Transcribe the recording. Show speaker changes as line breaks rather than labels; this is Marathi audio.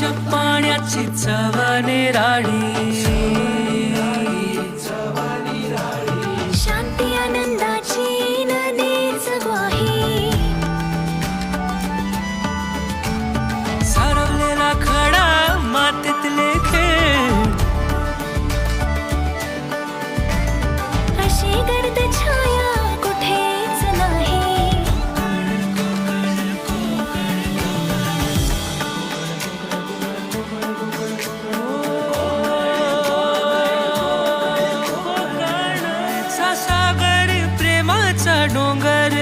पाण्याची चव राडी चढ़ूंगर